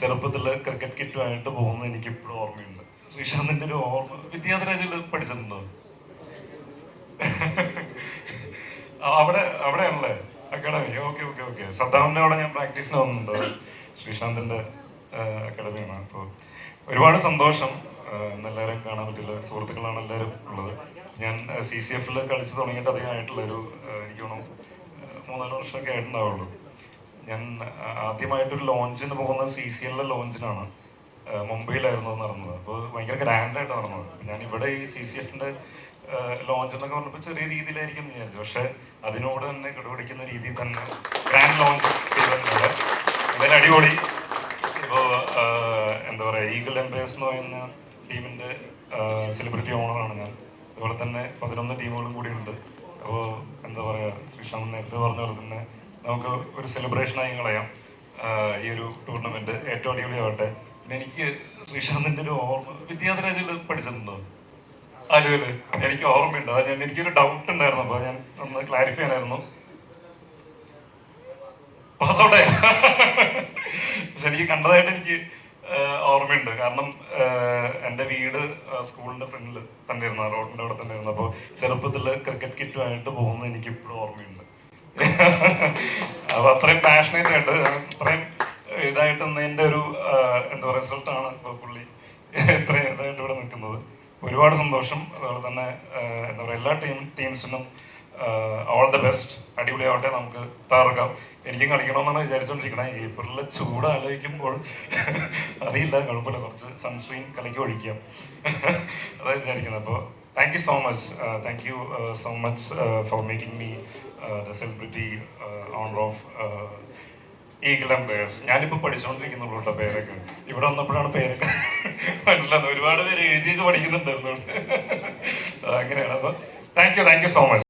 ചെറുപ്പത്തിൽ ക്രിക്കറ്റ് കിറ്റുമായിട്ട് പോകുന്നത് എനിക്ക് ഇപ്പോഴും ഓർമ്മയുണ്ട് ശ്രീശാന്തിന്റെ ഒരു ഓർമ്മ വിദ്യാധരാജിൽ പഠിച്ചിട്ടുണ്ടോ? അവിടെ അവിടെയാണല്ലേ? അക്കാഡമി ഓക്കെ ഓക്കെ ഓക്കെ സദ്ദാമിന്റെ അവിടെ ഞാൻ പ്രാക്ടീസിന് വന്നിട്ടുണ്ട്. ശ്രീശാന്തിന്റെ അക്കാഡമിയാണ് അപ്പോൾ ഒരുപാട് സന്തോഷം. എല്ലാവരും കാണാൻ പറ്റില്ല. സുഹൃത്തുക്കളാണ് എല്ലാവരും ഉള്ളത്. ഞാൻ സി സി എഫിൽ കളിച്ച് തുടങ്ങിയിട്ട് അധികം ആയിട്ടുള്ള ഒരു എനിക്ക് തോന്നുന്നു മൂന്നാൽ വർഷമൊക്കെ ആയിട്ടുണ്ടാവുള്ളൂ. ഞാൻ ആദ്യമായിട്ടൊരു ലോഞ്ചിന് പോകുന്നത് സി സി എല്ലിലെ ലോഞ്ചിനാണ്. മുംബൈയിലായിരുന്നു നടന്നത്. അപ്പോൾ ഭയങ്കര ഗ്രാൻഡായിട്ട് നടന്നത്. ഞാൻ ഇവിടെ ഈ സി സി എഫിന്റെ ലോഞ്ച് എന്നൊക്കെ പറഞ്ഞപ്പോൾ ചെറിയ രീതിയിലായിരിക്കും എന്ന് വിചാരിച്ചു. പക്ഷെ അതിനോട് തന്നെ കിടപിടിക്കുന്ന രീതിയിൽ തന്നെ ഗ്രാൻഡ് ലോഞ്ച് ചെയ്തിട്ടുണ്ട്. എന്തായാലും അടിപൊളി. ഇപ്പോൾ എന്താ പറയുക ഈഗിൾ എംപയേഴ്സ് എന്ന് പറയുന്ന ടീമിന്റെ സെലിബ്രിറ്റി ഓണറാണ് ഞാൻ. അതുപോലെ തന്നെ പതിനൊന്ന് ടീമുകളും കൂടിയുണ്ട്. അപ്പോൾ എന്താ പറയുക ശ്രീശാന്ത് നേരത്തെ പറഞ്ഞ പോലെ തന്നെ നമുക്ക് ഒരു സെലിബ്രേഷനായി കളയാം. ഈ ഒരു ടൂർണമെന്റ് ഏറ്റവും അടിപൊളിയാവട്ടെ. പിന്നെ എനിക്ക് ശ്രീശാന്തിന്റെ ഒരു ഓർമ്മ വിദ്യാധരാജിൽ പഠിച്ചിട്ടുണ്ടോ? അലുവൽ എനിക്ക് ഓർമ്മയുണ്ട്. അത് ഞാൻ എനിക്കൊരു ഡൗട്ട് ഉണ്ടായിരുന്നു. അപ്പോൾ ഞാൻ ഒന്ന് ക്ലാരിഫൈ ചെയ്യാനായിരുന്നു. പാസ്ഔട്ടേ പക്ഷെ എനിക്ക് കണ്ടതായിട്ട് എനിക്ക് ഓർമ്മയുണ്ട്. കാരണം എന്റെ വീട് സ്കൂളിന്റെ ഫ്രണ്ടിൽ തന്നെ ഇരുന്നു റോഡിന്റെ അവിടെ തന്നെ ഇരുന്നു അപ്പോൾ ചെറുപ്പത്തിൽ ക്രിക്കറ്റ് കിറ്റുമായിട്ട് പോകുന്നത് എനിക്ക് ഇപ്പോഴും ഓർമ്മയുണ്ട്. അപ്പൊ അത്രയും പാഷനേറ്റ് ആയിട്ട് അത്രയും ഇതായിട്ട് ഒരു എന്താ പറയുക റിസൾട്ടാണ് ഇപ്പൊ പുള്ളി. ഇത്രയും ഇതായിട്ട് ഇവിടെ നിൽക്കുന്നത്. ഒരുപാട് സന്തോഷം. അതുപോലെ തന്നെ എന്താ പറയുക എല്ലാ ടീം ടീംസിനും ഓൾ ദ ബെസ്റ്റ് അടിപൊളിയാവട്ടെ നമുക്ക് തകർക്കാം. എനിക്കും കളിക്കണമെന്നാണ് വിചാരിച്ചുകൊണ്ടിരിക്കണത് ഏപ്രിലിലെ ചൂട് ആലോചിക്കുമ്പോൾ അറിയില്ല. കുഴപ്പമില്ല. കുറച്ച് സൺസ്ക്രീൻ കലക്കി ഒഴിക്കാം. അതാണ് വിചാരിക്കുന്നത്. അപ്പോൾ thank you so much thank you so much for making me the celebrity honour of eagle empires ഞാനിപ്പോൾ പഠിച്ചുകൊണ്ടിരിക്കുന്നുള്ളൂ കേട്ടോ പേരൊക്കെ. ഇവിടെ വന്നപ്പോഴാണ് പേരൊക്കെ മനസ്സിലാകുന്നത് ഒരുപാട് പേര് എഴുതിയൊക്കെ പഠിക്കുന്നുണ്ടായിരുന്നു അങ്ങനെയാണ്. അപ്പോൾ thank you thank you so much